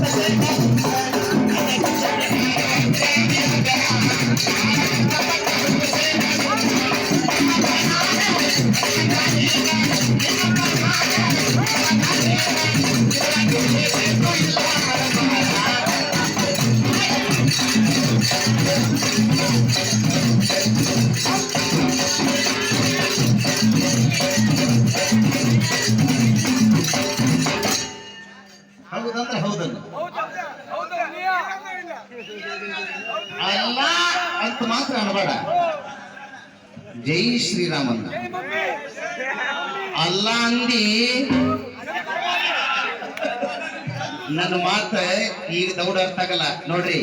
何? ಅಲ್ಲ ಅಂತ ಮಾತ್ರ ಅನ್ಬೇಡ ಜೈ ಶ್ರೀರಾಮನ್ನ ಅಲ್ಲ ಅಂದಿ. ನನ್ನ ಮಾತ ಈಗ ದೌಡ ಅರ್ಥ ಆಗಲ್ಲ. ನೋಡ್ರಿ,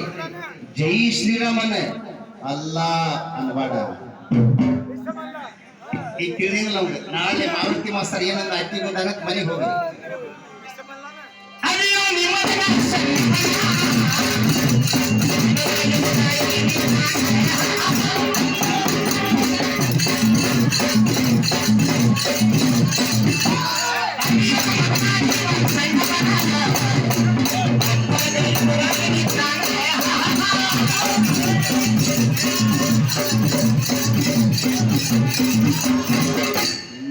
ಜೈ ಶ್ರೀರಾಮನ. ಅಲ್ಲ ಅನ್ಬೇಡ ಈಗ ತಿಳಿದಿಲ್ಲ ನಮ್ಗೆ. ನಾಳೆ ಮಾರುತಿ ಮಾಸ್ತರ್ ಏನಂದ ಐತಿ ಬಂದಾಗ ಮನೆಗೆ ಹೋಗಿ.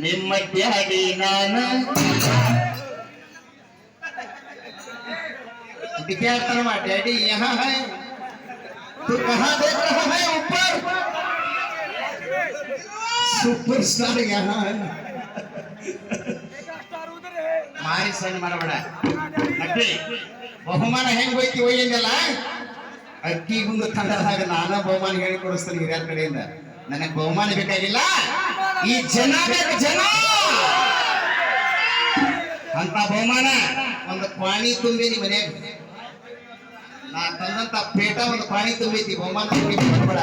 ನಿಮ್ಮ ನಿಮ್ಮ ಡ್ಯಾಡಿ ನಾನು विद्यार्थी में डैडी यहाँ है तू कहाँ देख रहा है ऊपर सुपरस्टार यहाँ है ಮಾರಿ ಸಣ್ಣ ಮಾಡಬೇಡ ಅಕ್ಕಿ ಬಹುಮಾನ ಹೆಂಗ್ ಹೋಯ್ತಿ ಒಯ್ಯಿಂದಲ್ಲ ಅಕ್ಕಿ ಗುಂಡು ತಂಡದಾಗ ನಾನ ಬಹುಮಾನ ಹೇಳಿ ಕೊಡಿಸ್ತೀನಿ ಹಿರಿಯರ ಕಡೆಯಿಂದ ನನಗೆ ಬಹುಮಾನ ಬೇಕಾಗಿಲ್ಲ ಈ ಜನ ಬೇಕು ಜನ ಅಂತ ಬಹುಮಾನ ಒಂದು ಪಾಣಿ ತುಂಬಿ ಮನ್ಯಾಗ ನಾ ತಂದಂತ ಪೇಟ ಒಂದು ಪಾಣಿ ತುಂಬೈತಿ ಬಹುಮಾನ ಮಾಡಬೇಡ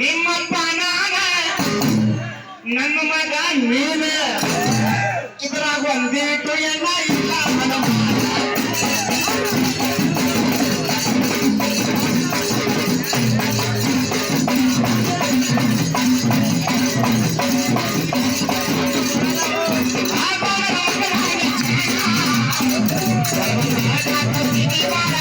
ನಿಮ್ಮಪ್ಪ ನಾನ ನನ್ನ ಮಗ ನೀನ ಇದ್ರಾಗ ಒಂದೇಟು ಎಲ್ಲ ಇಲ್ಲ ಮನಮ. ಈ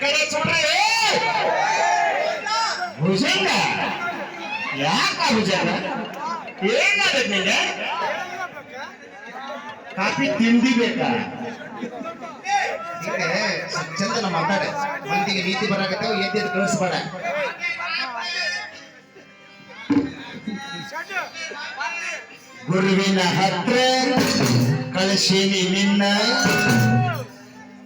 ಕಡೆ చూಡ್ರಿ ಭುಜಂಗ ಯಾಕ ಭುಜಂಗ ಏನಾಗದ್ ನಿಂಗೆ ಕಾಫಿ ತಿಂಡಿ ಬೇಕಾ ಚಂದನ ಮಾತಾಡ ಮಂದಿಗೆ ನೀತಿ ಬರಾಕತ್ತೇವ ಎದ್ದು ಕಳಿಸ್ಬೇಡ. ಗುರುವಿನ ಹತ್ರ ಕಳಿಸೀನಿ ನಿನ್ನ.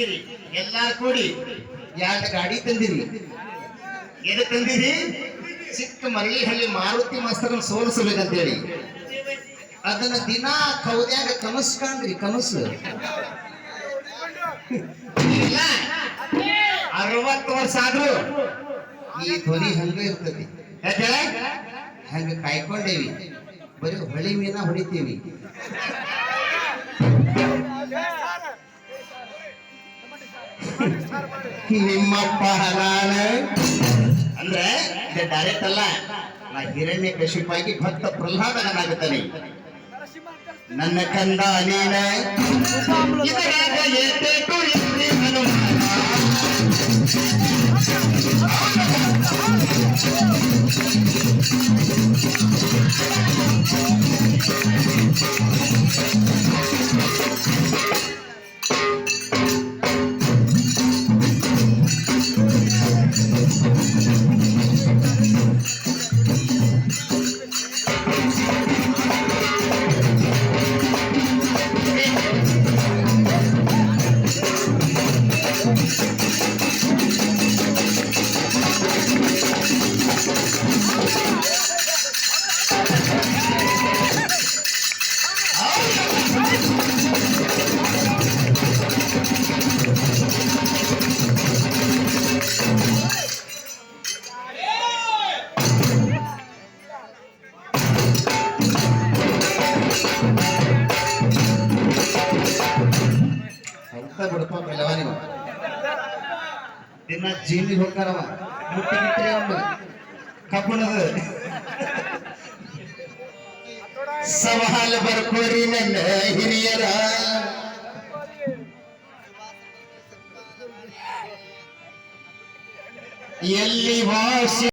ಹೋಗಿರಿ ಎಲ್ಲಾರು ಕೂಡಿ ಎರಡು ಗಾಡಿ ತಂದಿರಿ. ಎದು ತಂದಿರಿ? ಚಿಕ್ಕ ಮರಳಿಹಳ್ಳಿ ಮಾರುತಿ ಮಾಸ್ತರನ್ನ ಸೋಲಿಸಬೇಕಂತೇಳಿ. ಅದನ್ನ ದಿನ ಕೌದ್ಯಾಗ ಕನಸು. ಇಲ್ಲ. ಅರವತ್ತು ವರ್ಷ ಆದ್ರೂ ಈ ಧ್ವನಿ ಹಂಗ ಇರ್ತದೆ. ಹಂಗ ಕಾಯ್ಕೊಂಡೇವಿ. ಬರೀ ಹೊಳಿ ಮೀನ ಹೊಡಿತೀವಿ. ನಿಮ್ಮಪ್ಪ ನಾನು ಅಂದ್ರೆ ಇದು ಡೈರೆಕ್ಟ್ ಅಲ್ಲ ನಾ ಹಿರಣ್ಯ ಕಶಿಪಾಗಿ ಭಕ್ತ ಪ್ರಹ್ಲಾದನಾಗುತ್ತಾನೆ ನನ್ನ ಕಂದ ನೀನ ಮತ್ತ ಬಿಡ್ಪ ಬೆಲವಾನಿವ ದಿನ ಜೀನಿಗೆ ಹೋಗ್ತಾರವ ಮುಟ್ಟಿ ಗಿಟ್ಟಿ ಒಂದು ಕಬ್ಬಣದ ಸವಾಲ್ ಬರ್ಕೋರಿ ನನ್ನ ಹಿರಿಯರ ಎಲ್ಲಿ ವಾಸಿ